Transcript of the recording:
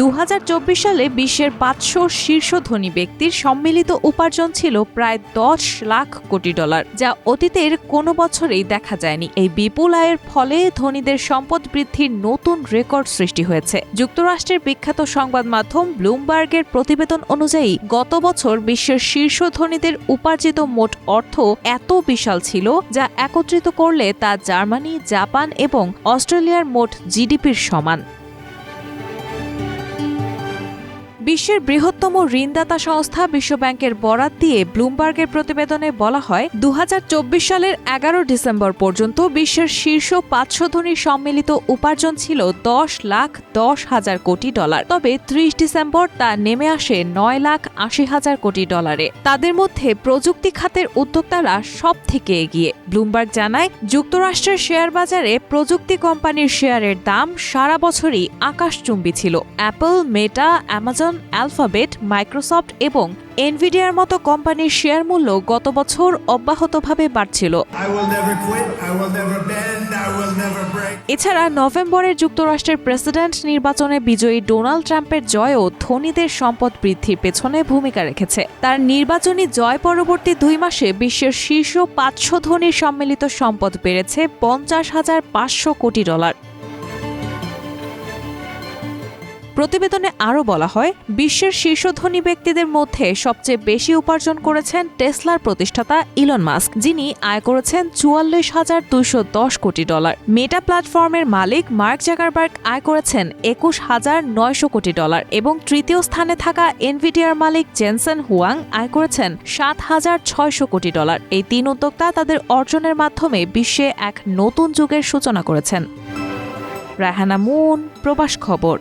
দু হাজার চব্বিশ সালে বিশ্বের পাঁচশো শীর্ষ ধনী ব্যক্তির সম্মিলিত উপার্জন ছিল প্রায় দশ লাখ কোটি ডলার, যা অতীতের কোনো বছরেই দেখা যায়নি। এই বিপুল আয়ের ফলে ধনীদের সম্পদ বৃদ্ধির নতুন রেকর্ড সৃষ্টি হয়েছে। যুক্তরাষ্ট্রের বিখ্যাত সংবাদ মাধ্যম ব্লুমবার্গের প্রতিবেদন অনুযায়ী, গত বছর বিশ্বের শীর্ষ ধনীদের উপার্জিত মোট অর্থ এত বিশাল ছিল, যা একত্রিত করলে তা জার্মানি, জাপান এবং অস্ট্রেলিয়ার মোট জিডিপির সমান। বিশ্বের বৃহত্তম ঋণদাতা সংস্থা বিশ্বব্যাংকের বরাত দিয়ে ব্লুমবার্গের প্রতিবেদনে বলা হয় দু হাজার চব্বিশ সালের এগারো ডিসেম্বর পর্যন্ত বিশ্বের শীর্ষ পাঁচশো ধনীর সম্মিলিত উপার্জন ছিল দশ লাখ দশ হাজার কোটি ডলার। তবে ত্রিশ ডিসেম্বর তা নেমে আসে নয় লাখ আশি হাজার কোটি ডলারে। তাদের মধ্যে প্রযুক্তি খাতের উদ্যোক্তারা সব থেকে এগিয়ে। ব্লুমবার্গ জানায়, যুক্তরাষ্ট্রের শেয়ার বাজারে প্রযুক্তি কোম্পানির শেয়ারের দাম সারা বছরই আকাশচুম্বী ছিল। Apple, Meta, Amazon Alphabet Microsoft এবং এনভিডিয়ার মতো কোম্পানির শেয়ার মূল্য গত বছর অব্যাহতভাবে বাড়ছিল. এছাড়া নভেম্বরের যুক্তরাষ্ট্রের প্রেসিডেন্ট নির্বাচনে বিজয়ী ডোনাল্ড ট্রাম্পের জয়ও ধনীদের সম্পদ বৃদ্ধির পেছনে ভূমিকা রেখেছে। তার নির্বাচনী জয় পরবর্তী দুই মাসে বিশ্বের শীর্ষ পাঁচশো ধনীর সম্মিলিত সম্পদ বেড়েছে পঞ্চাশ হাজার পাঁচশো কোটি ডলার। প্রতিবেদনে আরও বলা হয়, বিশ্বের শীর্ষ ধনী ব্যক্তিদের মধ্যে সবচেয়ে বেশি উপার্জন করেছেন টেসলার প্রতিষ্ঠাতা ইলন মাস্ক, যিনি আয় করেছেন চুয়াল্লিশ হাজার দুইশো দশ কোটি ডলার। মেটা প্ল্যাটফর্মের মালিক মার্ক জাকারবার্গ আয় করেছেন একুশ হাজার নয়শো কোটি ডলার এবং তৃতীয় স্থানে থাকা এনভিডিয়ার মালিক জেনসন হুয়াং আয় করেছেন সাত হাজার ছয়শো কোটি ডলার। এই তিন উদ্যোক্তা তাদের অর্জনের মাধ্যমে বিশ্বে এক নতুন যুগের সূচনা করেছেন। রাহানা মুন, প্রবাস খবর।